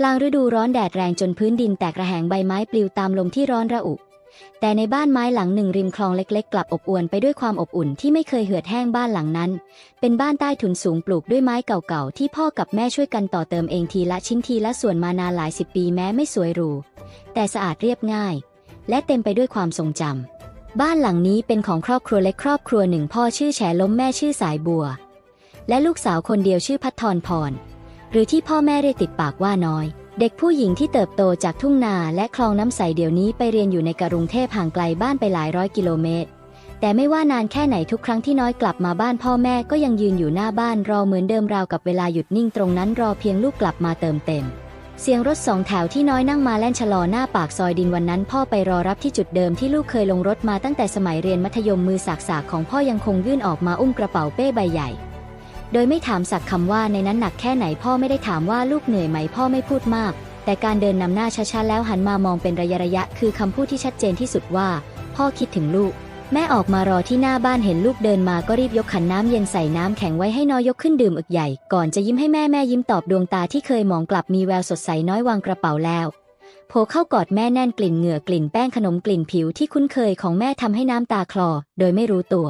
กลางฤดูร้อนแดดแรงจนพื้นดินแตกระแหงใบไม้ปลิวตามลมที่ร้อนระอุ แต่ในบ้านไม้หลังหนึ่งริมคลองเล็กๆ กลับอบอวลไปด้วยความอบอุ่นที่ไม่เคยเหือดแห้งบ้านหลังนั้น เป็นบ้านใต้ถุนสูงปลูกด้วยไม้เก่าๆ ที่พ่อกับแม่ช่วยกันต่อเติมเองทีละชิ้นทีละส่วนมานานหลายสิบปีแม้ไม่สวยหรู แต่สะอาดเรียบง่าย และเต็มไปด้วยความทรงจำบ้านหลังนี้เป็นของครอบครัวเล็กครอบครัวหนึ่งพ่อชื่อแฉล้มแม่ชื่อสายบัว และลูกสาวคนเดียวชื่อพัททรพร หรือที่พ่อแม่เรียกติดปากว่าน้อย เด็กผู้หญิงที่เติบโตจากทุ่งนาและคลองน้ำใสเดี๋ยวนี้ไปเรียนอยู่ในกรุงเทพห่างไกลบ้านไปหลายร้อยกิโลเมตร แต่ไม่ว่านานแค่ไหนทุกครั้งที่น้อยกลับมาบ้านพ่อแม่ก็ยังยืนอยู่หน้าบ้านรอเหมือนเดิมราวกับเวลาหยุดนิ่งตรงนั้นรอเพียงลูกกลับมาเติมเต็มเสียงรถสองแถวที่น้อยนั่งมาแล่นชะลอหน้าปากซอยดินวันนั้น พ่อไปรอรับที่จุดเดิมที่ลูกเคยลงรถมาตั้งแต่สมัยเรียนมัธยมมือสากๆของพ่อยังคงยื่นออกมาอุ้มกระเป๋าเป้ใบใหญ่ โดยไม่ถามสักคำว่าในนั้นหนักแค่ไหนพ่อไม่ได้ถามว่าลูกเหนื่อยไหมพ่อไม่พูดมาก แต่การเดินนำหน้าช้าๆแล้วหันมามองเป็นระยะระยะๆคือคำพูดที่ชัดเจนที่สุดว่า พ่อคิดถึงลูก แม่ออกมารอที่หน้าบ้านเห็นลูกเดินมาก็รีบยกขันน้ำเย็นใส่น้ำแข็งไว้ให้น้อยยกขึ้นดื่มอึกใหญ่ ก่อนจะยิ้มให้แม่แม่ยิ้มตอบดวงตาที่เคยมองกลับมีแววสดใสน้อยวางกระเป๋าแล้วโผเข้ากอดแม่แน่นกลิ่นเหงื่อกลิ่นแป้งขนมกลิ่นผิวที่คุ้นเคยของแม่ทำให้น้ำตาคลอ โดยไม่รู้ตัว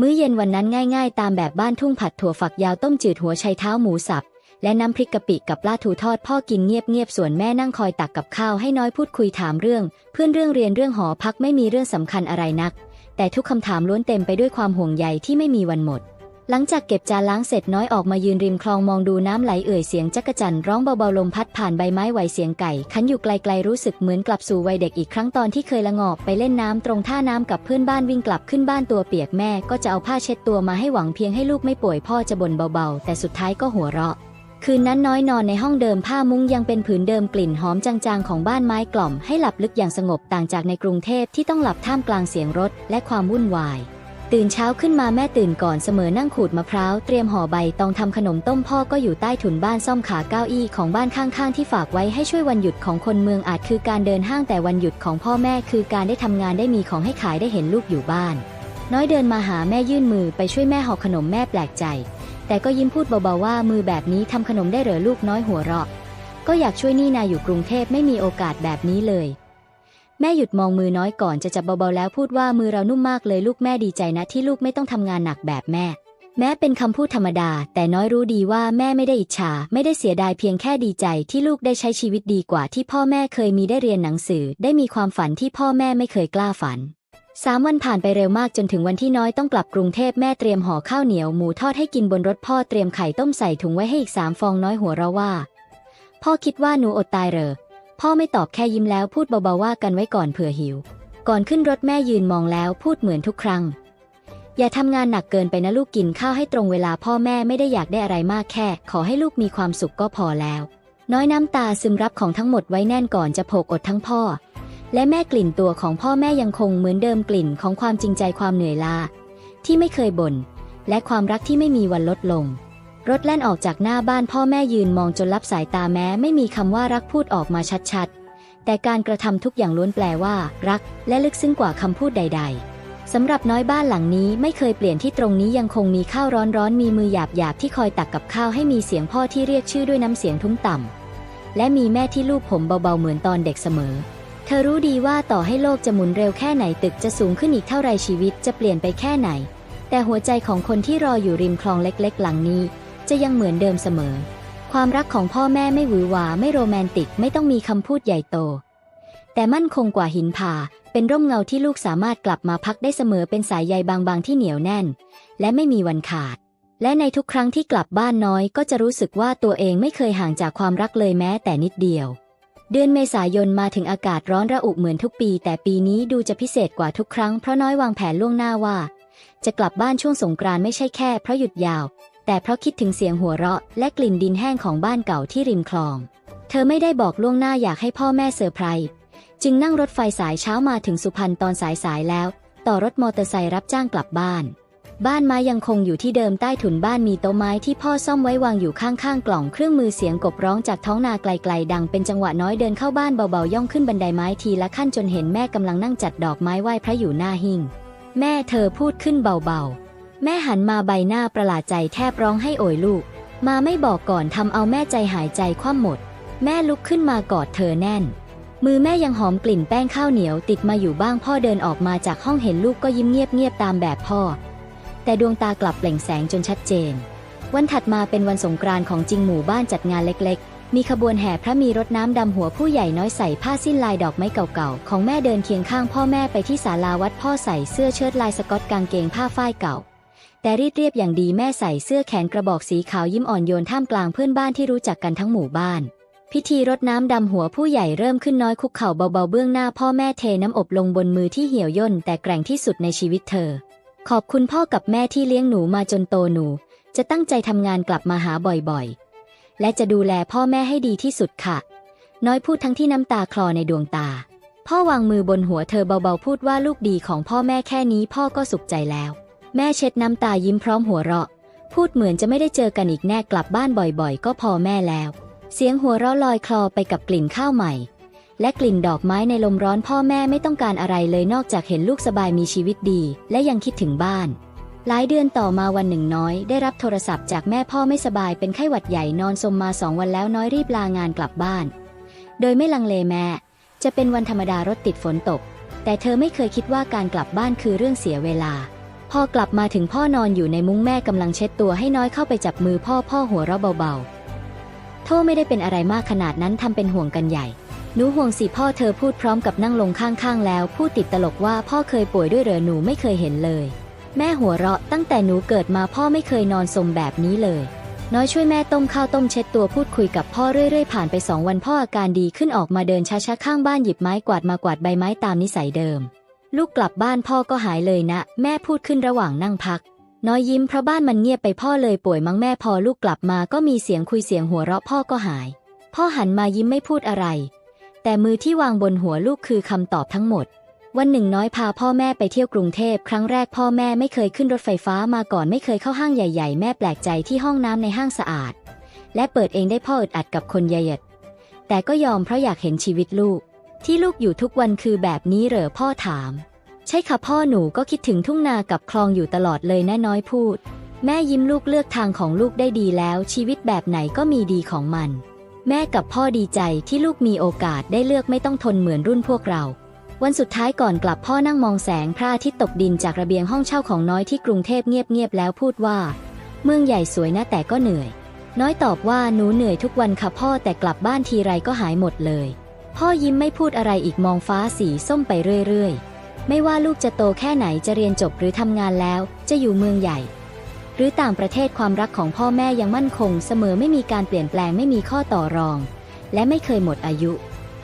มื้อเย็นวันนั้นง่ายๆ ตามแบบบ้านทุ่งผัดถั่วฝักยาวต้มจืดหัวไชเท้าหมูสับ และน้ำพริกกะปิกับปลาทูทอดพ่อกินเงียบๆส่วนแม่นั่งคอยตักกับข้าวให้น้อยพูดคุยถามเรื่อง เพื่อนเรื่องเรียนเรื่องหอพักไม่มีเรื่องสำคัญอะไรนัก แต่ทุกคำถามล้วนเต็มไปด้วยความห่วงใยที่ไม่มีวันหมด หลังจากเก็บจานล้างเสร็จน้อยออกมายืนริมคลองมองดูน้ำไหลเอ่ยเสียงจักจั่นร้องเบาๆลมพัดผ่านใบไม้ไหวเสียงไก่ขันอยู่ไกลๆรู้สึกเหมือนกลับสู่วัยเด็กอีกครั้งตอนที่เคยละงอบไปเล่นน้ำตรงท่าน้ำกับเพื่อนบ้านวิ่งกลับขึ้นบ้านตัวเปียกแม่ก็จะเอาผ้าเช็ดตัวมาให้หวังเพียงให้ลูกไม่ป่วยพ่อจะบ่นเบาๆ แต่สุดท้ายก็หัวเราะคืนนั้นน้อยนอนในห้องเดิมผ้ามุ้งยังเป็นผืนเดิมกลิ่นหอมจางๆ ของบ้านไม้กล่อมให้หลับลึกอย่างสงบต่างจากในกรุงเทพที่ต้องหลับท่ามกลางเสียงรถและความวุ่นวาย ตื่นเช้าขึ้นมาแม่ตื่นก่อนเสมอนั่งขูดมะพร้าวเตรียมห่อใบตองทำขนมต้มพ่อก็อยู่ใต้ถุนบ้านซ่อมขาเก้าอี้ของบ้านข้างๆ ที่ฝากไว้ให้ช่วยวันหยุดของคนเมืองอาจคือการเดินห้างแต่วันหยุดของพ่อแม่คือการได้ทำงานได้มีของให้ขายได้เห็นลูกอยู่บ้าน น้อยเดินมาหาแม่ยื่นมือไปช่วยแม่ห่อขนมแม่แปลกใจ แต่ก็ยิ้มพูดเบาๆว่ามือแบบนี้ทำขนมได้เหรอลูกน้อยหัวเราะ ก็อยากช่วยนี่นาอยู่กรุงเทพไม่มีโอกาสแบบนี้เลย แม่หยุดมองมือน้อยก่อนจะจับเบาๆแล้วพูดว่ามือเรานุ่มมากเลยลูกแม่ดีใจนะที่ลูกไม่ต้องทำงานหนักแบบแม่ แม้เป็นคำพูดธรรมดา แต่น้อยรู้ดีว่าแม่ไม่ได้อิจฉา ไม่ได้เสียดายเพียงแค่ดีใจที่ลูกได้ใช้ชีวิตดีกว่าที่พ่อแม่เคยมีได้เรียนหนังสือ ได้มีความฝันที่พ่อแม่ไม่เคยกล้าฝันสามวันผ่านไปเร็วมากจนถึงวันที่น้อยต้องกลับกรุงเทพแม่เตรียมห่อข้าวเหนียวหมูทอดให้กินบนรถพ่อเตรียมไข่ต้มใส่ถุงไว้ให้อีกสามฟองน้อยหัวเราะว่า พ่อคิดว่าหนูอดตายเหรอ พ่อไม่ตอบแค่ยิ้มแล้วพูดเบาๆว่ากันไว้ก่อนเผื่อหิว ก่อนขึ้นรถแม่ยืนมองแล้วพูดเหมือนทุกครั้ง อย่าทำงานหนักเกินไปนะลูกกินข้าวให้ตรงเวลาพ่อแม่ไม่ได้อยากได้อะไรมากแค่ ขอให้ลูกมีความสุขก็พอแล้ว น้อยน้ำตาซึมรับของทั้งหมดไว้แน่นก่อนจะโผกอดทั้งพ่อ และแม่กลิ่นตัวของพ่อแม่ยังคงเหมือนเดิมกลิ่นของความจริงใจความเหนื่อยล้าที่ไม่เคยบ่นและความรักที่ไม่มีวันลดลง รถแล่นออกจากหน้าบ้านพ่อแม่ยืนมองจนลับสายตาแม้ไม่มีคำว่ารักพูดออกมาชัดๆ แต่การกระทำทุกอย่างล้วนแปลว่า รัก และลึกซึ้งกว่าคำพูดใด ๆสำหรับน้อยบ้านหลังนี้ไม่เคยเปลี่ยนที่ตรงนี้ยังคงมีข้าวร้อนๆมีมือหยาบๆที่คอยตักกับข้าวให้มีเสียงพ่อที่เรียกชื่อด้วยน้ำเสียงทุ้มต่ำและมีแม่ที่ลูบผมเบาๆเหมือนตอนเด็กเสมอ เธอรู้ดีว่าต่อให้โลกจะหมุนเร็วแค่ไหนตึกจะสูงขึ้นอีกเท่าไรชีวิตจะเปลี่ยนไปแค่ไหน แต่หัวใจของคนที่รออยู่ริมคลองเล็ก ๆ หลังนี้ จะยังเหมือนเดิมเสมอ ความรักของพ่อแม่ไม่หวือหวาไม่โรแมนติกไม่ต้องมีคำพูดใหญ่โต แต่มั่นคงกว่าหินผาเป็นร่มเงาที่ลูกสามารถกลับมาพักได้เสมอเป็นสายใยบางๆที่เหนียวแน่น และไม่มีวันขาด และในทุกครั้งที่กลับบ้านน้อยก็จะรู้สึกว่าตัวเองไม่เคยห่างจากความรักเลยแม้แต่นิดเดียว เดือนเมษายนมาถึงอากาศร้อนระอุเหมือนทุกปี แต่ปีนี้ดูจะพิเศษกว่าทุกครั้งเพราะน้อยวางแผนล่วงหน้าว่า จะกลับบ้านช่วงสงกรานต์ไม่ใช่แค่เพราะหยุดยาว แต่เพราะคิดถึงเสียงหัวเราะ และกลิ่นดินแห้งของบ้านเก่าที่ริมคลอง เธอไม่ได้บอกล่วงหน้าอยากให้พ่อแม่เซอร์ไพรส์จึงนั่งรถไฟสายเช้ามาถึงสุพรรณตอนสายๆแล้ว ต่อรถมอเตอร์ไซค์รับจ้างกลับบ้าน บ้านไม้ยังคงอยู่ที่เดิมใต้ถุนบ้านมีโต๊ะไม้ที่พ่อซ่อมไว้วางอยู่ข้างๆกล่องเครื่องมือเสียงกบร้องจากท้องนาไกลๆ ดังเป็นจังหวะน้อยเดินเข้าบ้านเบาๆย่องขึ้นบันไดไม้ทีละขั้นจนเห็นแม่กำลังนั่งจัดดอกไม้ไหว้พระอยู่หน้าหิ้งแม่เธอพูดขึ้นเบาๆ แม่หันมาใบหน้าประหลาดใจแทบร้องให้โอยลูก มาไม่บอกก่อนทำเอาแม่ใจหายใจคว่ำหมด แม่ลุกขึ้นมากอดเธอแน่น มือแม่ยังหอมกลิ่นแป้งข้าวเหนียวติดมาอยู่บ้างพ่อเดินออกมาจากห้องเห็นลูกก็ยิ้มเงียบๆตามแบบพ่อ แต่ดวงตากลับเปล่งแสงจนชัดเจน วันถัดมาเป็นวันสงกรานต์ของจริงหมู่บ้านจัดงานเล็กๆ มีขบวนแห่พระมีรถน้ำดำหัวผู้ใหญ่น้อยใส่ผ้าสิ้นลายดอกไม้เก่าๆของแม่เดินเคียงข้างพ่อแม่ไปที่ศาลาวัดพ่อใส่เสื้อเชิ้ตลายสกอตกางเกงผ้าฝ้ายเก่า แต่รีดเรียบอย่างดีแม่ใส่เสื้อแขนกระบอกสีขาวยิ้มอ่อนโยนท่ามกลางเพื่อนบ้านที่รู้จักกันทั้งหมู่บ้าน พิธีรดน้ำดำหัวผู้ใหญ่เริ่มขึ้นน้อยคุกเข่าเบาๆเบื้องหน้าพ่อแม่เทน้ำอบลงบนมือที่เหี่ยวย่นแต่แกร่งที่สุดในชีวิตเธอ ขอบคุณพ่อกับแม่ที่เลี้ยงหนูมาจนโตหนู จะตั้งใจทำงานกลับมาหาบ่อยๆ และจะดูแลพ่อแม่ให้ดีที่สุดค่ะ น้อยพูดทั้งที่น้ำตาคลอในดวงตา พ่อวางมือบนหัวเธอเบาๆพูดว่าลูกดีของพ่อแม่แค่นี้พ่อก็สุขใจแล้ว แม่เช็ดน้ำตายิ้มพร้อมหัวเราะ พูดเหมือนจะไม่ได้เจอกันอีกแน่กลับบ้านบ่อยๆ ก็พอแม่แล้ว เสียงหัวเราะลอยคลอไปกับกลิ่นข้าวใหม่ และกลิ่นดอกไม้ในลมร้อนพ่อแม่ไม่ต้องการอะไรเลยนอกจากเห็นลูกสบายมีชีวิตดี และยังคิดถึงบ้าน หลายเดือนต่อมาวันหนึ่งน้อย ได้รับโทรศัพท์จากแม่พ่อไม่สบายเป็นไข้หวัดใหญ่นอนสมมาสองวันแล้วน้อยรีบลางานกลับบ้าน โดยไม่ลังเลแม่ จะเป็นวันธรรมดารถติดฝนตก แต่เธอไม่เคยคิดว่าการกลับบ้านคือเรื่องเสียเวลา พอกลับมาถึงพ่อนอนอยู่ในมุ้งแม่กำลังเช็ดตัวให้น้อยเข้าไปจับมือพ่อพ่อหัวเราะเบาๆโทษไม่ได้เป็นอะไรมากขนาดนั้นทำเป็นห่วงกันใหญ่หนูห่วงสิพ่อเธอพูดพร้อมกับนั่งลงข้างๆ แล้วพูดติดตลกว่าพ่อเคยป่วยด้วยเหรอหนูไม่เคยเห็นเลย แม่หัวเราะตั้งแต่หนูเกิดมาพ่อไม่เคยนอนสมแบบนี้เลย น้อยช่วยแม่ต้มข้าวต้มเช็ดตัวพูดคุยกับพ่อเรื่อยๆผ่านไปสองวันพ่ออาการดีขึ้นออกมาเดินช้าๆข้างบ้านหยิบไม้กวาดมากวาดใบไม้ตามนิสัยเดิม ลูกกลับบ้านพ่อก็หายเลยนะ แม่พูดขึ้นระหว่างนั่งพัก น้อยยิ้มเพราะบ้านมันเงียบไปพ่อเลยป่วยมั้งแม่พอลูกกลับมาก็มีเสียงคุยเสียงหัวเราะพ่อก็หาย พ่อหันมายิ้มไม่พูดอะไร แต่มือที่วางบนหัวลูกคือคำตอบทั้งหมด วันหนึ่งน้อยพาพ่อแม่ไปเที่ยวกรุงเทพครั้งแรกพ่อแม่ไม่เคยขึ้นรถไฟฟ้ามาก่อนไม่เคยเข้าห้างใหญ่ ๆ แม่แปลกใจที่ห้องน้ำในห้างสะอาด และเปิดเองได้พ่ออึดอัดกับคนใหญ่แต่ก็ยอมเพราะอยากเห็นชีวิตลูก ที่ลูกอยู่ทุกวันคือแบบนี้เหรอพ่อถาม ใช่ค่ะพ่อหนูก็คิดถึงทุ่งนากับคลองอยู่ตลอดเลยแน่น้อยพูด แม่ยิ้มลูกเลือกทางของลูกได้ดีแล้ว ชีวิตแบบไหนก็มีดีของมัน แม่กับพ่อดีใจที่ลูกมีโอกาสได้เลือกไม่ต้องทนเหมือนรุ่นพวกเรา วันสุดท้ายก่อนกลับพ่อนั่งมองแสงพระอาทิตย์ตกดินจากระเบียงห้องเช่าของน้อยที่กรุงเทพเงียบๆแล้วพูดว่า เมืองใหญ่สวยนะแต่ก็เหนื่อย น้อยตอบว่าหนูเหนื่อยทุกวันค่ะพ่อแต่กลับบ้านทีไรก็หายหมดเลย พ่อยิ้มไม่พูดอะไรอีกมองฟ้าสีส้มไปเรื่อยๆ ไม่ว่าลูกจะโตแค่ไหนจะเรียนจบหรือทำงานแล้ว จะอยู่เมืองใหญ่ หรือต่างประเทศความรักของพ่อแม่ยังมั่นคง เสมอไม่มีการเปลี่ยนแปลงไม่มีข้อต่อรอง และไม่เคยหมดอายุ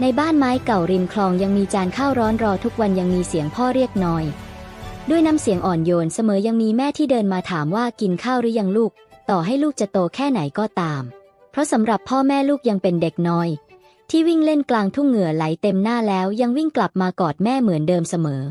ในบ้านไม้เก่าริมคลองยังมีจานข้าวร้อนรอทุกวันยังมีเสียงพ่อเรียกน้อย ด้วยน้ำเสียงอ่อนโยนเสมอยังมีแม่ที่เดินมาถามว่ากินข้าวหรือยังลูก ต่อให้ลูกจะโตแค่ไหนก็ตาม เพราะสำหรับพ่อแม่ลูกยังเป็นเด็กน้อย ที่วิ่งเล่นกลางทุ่งเหงื่อไหลเต็มหน้าแล้วยังวิ่งกลับมากอดแม่เหมือนเดิมเสมอ